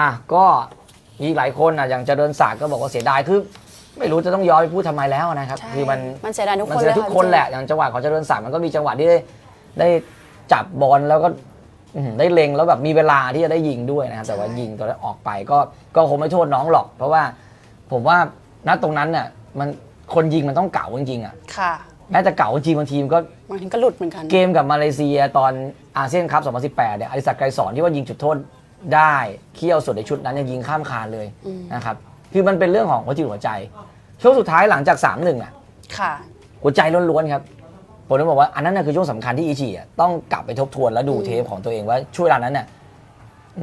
อะก็มีอีกหลายคนอะอย่างเจริญศักดิ์ก็บอกว่าเสียดายคือ ไม่รู้จะต้องย้อนไปพูดทำไมแล้วนะครับ ใช่คือมันมันเสียดายทุกมันคนเสียเลยทุกค่ะคนพี่แหละอย่างจังหวะของเจริญศักดิ์มันก็มีจังหวะที่ได้ได้จับบอลแล้วก็อื้อหือได้เล็งแล้วแบบมีเวลาที่จะได้ยิงด้วยนะครับแต่ว่ายิงตัวนั้นออกไปก็ก็คงไม่โทษน้องหรอก เพราะว่าผมว่าณตรงนั้นเนี่ยมันคนยิงมันต้องเก่าจริงๆอะค่ะแม้แต่เก่าจริงบางทีมก็ บางทีก็หลุดเหมือนกัน เกมกับมาเลเซียตอนอาเซียนคัพ2018 เนี่ยอดิศักดิ์ไกรสอนที่ว่ายิงจุดโทษ ได้เคี่ยวสุดในชุดนั้นยังยิงข้ามคานเลยอืม นะครับคือมันเป็นเรื่องของหัวจิตหัวใจช่วงสุดท้ายหลังจาก3-1อะค่ะ หัวใจล้วนๆครับผมเลยบอกว่าอันนั้นน่ะคือช่วงสำคัญที่อีชีอะต้องกลับไปทบทวนแล้วดูอืมเทปของตัวเองว่าช่วงเวลานั้นเนี่ย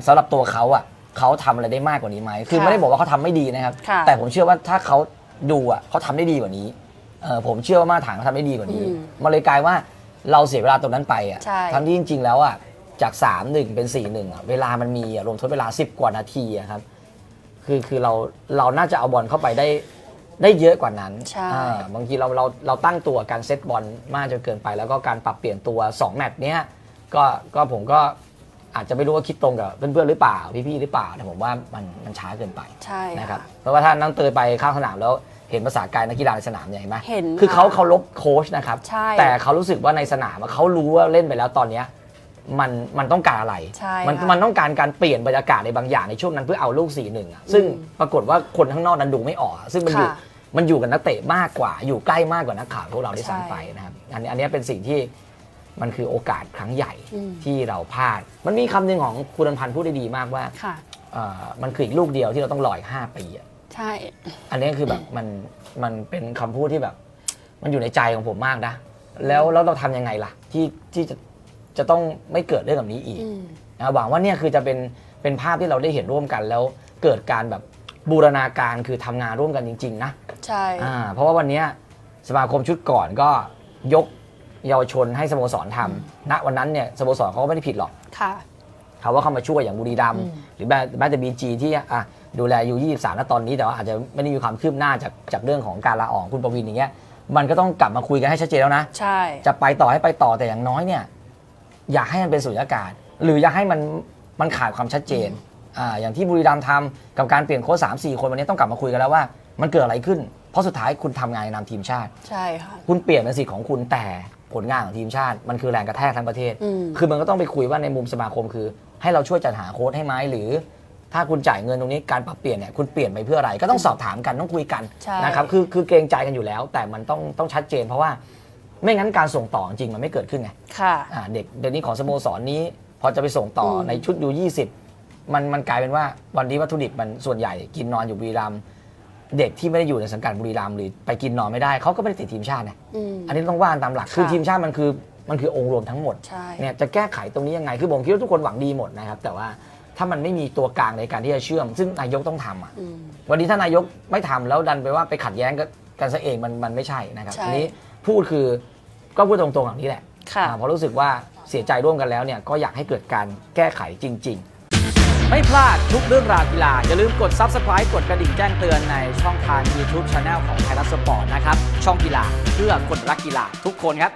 สำหรับตัวเขาอะเขาทำอะไรได้มากกว่านี้ไหมคือค่ะไม่ได้บอกว่าเขาทำไม่ดีนะครับ ค่ะ แต่ผมเชื่อว่าถ้าเขาดูอะเขาทำได้ดีกว่านี้เออผมเชื่อว่ามาตรฐานเขาทำได้ดีกว่านี้ อืมมันเลยกลายว่าเราเสียเวลาตรงนั้นไปอะใช่ ทั้งที่จริง ๆ แล้วอะ จาก 3 1 เป็น 4 1อะเวลามันมีอะรวมทดเวลา 10 กว่านาทีอะครับ คือคือเราเราน่าจะเอาบอลเข้าไปได้ได้เยอะกว่านั้นใช่ อ่าบางทีเราเราเราตั้งตัวการเซตบอลมากจนเกินไป แล้วก็การปรับเปลี่ยนตัว 2 แมตช์เนี้ยก็ก็ผมก็อาจจะไม่รู้ว่าคิดตรงกับเพื่อนๆหรือเปล่า พี่ๆหรือเปล่าแต่ผมว่ามันมันช้าเกินไปใช่นะครับค่ะเพราะว่าถ้านั่งเตยไปข้างสนามแล้วเห็นภาษากายนักกีฬาในสนามเนี่ยเห็นไหม เห็นคือเขาค่ะ เคารพโค้ชนะครับ ใช่ แต่เขารู้สึกว่าในสนามอะเขารู้ว่าเล่นไปแล้วตอนเนี้ย มันมันต้องการอะไร ใช่มันค่ะ มันต้องการการเปลี่ยนบรรยากาศในบางอย่างในช่วงนั้นเพื่อเอาลูกสี่หนึ่งอะซึ่งปรากฏว่าคนข้างนอกนั้นดูไม่ออกอะซึ่งมันอยู่ ค่ะ มันอยู่กับนักเตะมากกว่า อยู่ใกล้มากกว่านักข่าวพวกเราได้ใช่ซ้ำไปนะครับอันนี้อันนี้เป็นสิ่งที่มันคือโอกาสครั้งใหญ่อืม ที่เราพลาด มันมีคำหนึ่งของคุณอนันพันธ์พูดได้ดีมากว่าค่ะ เอ่อมันคืออีกลูกเดียวที่เราต้องรออีกห้าปีอะ ใช่ อันนี้คือแบบมันมันเป็นคำพูดที่แบบ มันอยู่ในใจของผมมากนะ แล้วแล้วเราทำยังไงล่ะ ที่ที่จะ จะต้องไม่เกิดเรื่องแบบนี้อีกอืมนะหวังว่าเนี่ยคือจะเป็นเป็นภาพที่เราได้เห็นร่วมกันแล้วเกิดการแบบบูรณาการคือทำงานร่วมกันจริง ๆ นะใช่อ่าเพราะว่าวันเนี้ยสมาคมชุดก่อนก็ยกเยาวชนให้สโมสรทำณวันนั้นเนี่ยสโมสรเขาก็ไม่ได้ผิดหรอก ค่ะ เขาว่าเข้ามาช่วยอย่างบุรีรัมย์อืมหรือแม้แม้แต่บีจีที่อะดูแลอยู่23ณตอนนี้แต่ว่าอาจจะไม่ได้มีความคืบหน้าจากจากเรื่องของการลาออกคุณประวินอย่างเงี้ยมันก็ต้องกลับมาคุยกันให้ชัดเจนแล้วนะ ใช่ จะไปต่อให้ไปต่อแต่อย่างน้อยเนี่ย อยากให้มันเป็นสุญญากาศ หรืออยากให้มันมันขาดความชัดเจนอ่าอย่างที่บุรีรัมย์ทำกับการเปลี่ยนโค้ชสามสี่คนวันนี้ต้องกลับมาคุยกันแล้วว่า มันเกิดอะไรขึ้น เพราะสุดท้ายคุณทำงานในนามทีมชาติ ใช่ค่ะคุณเปลี่ยนเป็นสิทธิ์ของคุณแต่ผลงานของทีมชาติ มันคือแรงกระแทกทั้งประเทศอืมคือมันก็ต้องไปคุยว่าในมุมสมาคมคือ ให้เราช่วยจัดหาโค้ชให้ไหมหรือ ถ้าคุณจ่ายเงินตรงนี้การปรับเปลี่ยนเนี่ยคุณเปลี่ยนไปเพื่ออะไรก็ต้องสอบถามกันต้องคุยกันใช่นะครับคือคือเกรงใจกันอยู่แล้ว แต่มันต้องต้องชัดเจน เพราะว่า ไม่งั้นการส่งต่อจริงมันไม่เกิดขึ้นไงค่ะ อ่าเด็กเดี๋ยวนี้ของสโมสรนี้ พอจะไปส่งต่ออม ในชุดยูยี่สิบมันมันกลายเป็นว่าวันนี้วัตถุดิบมันส่วนใหญ่กินนอนอยู่บุรีรัมย์เด็กที่ไม่ได้อยู่ในสังกัดบุรีรัมย์หรือไปกินนอนไม่ได้เขาก็ไม่ได้ติดทีมชาตินะ อืม อันนี้ต้องว่ากันตามหลักค่ะคือทีมชาติมันคือมันคือองค์รวมทั้งหมดใช่ เนี่ยจะแก้ไขตรงนี้ยังไง คือผมคิดว่าทุกคนหวังดีหมดนะครับ แต่ว่าถ้ามันไม่มีตัวกลางในการที่จะเชื่อม ซึ่งนายกต้องทำอะ อืม วันนี้ถ้านายกไม่ทำแล้วดันไปว่าไปขัดแย้งกันกันซะเองมันมันไม่ใช่นะครับ ใช่อันนี้ พูดคือก็พูดตรงๆอย่างนี้แหละค่ะ อ่าเพราะรู้สึกว่าเสียใจร่วมกันแล้วเนี่ยก็อยากให้เกิดการแก้ไขจริง ๆ ไม่พลาดทุกเรื่องราวกีฬา อย่าลืมกด Subscribe กดกระดิ่งแจ้งเตือนในช่องทาง YouTube Channel ของไทยรัฐสปอร์ตนะครับ ช่องกีฬาเพื่อคนรักกีฬาทุกคนครับ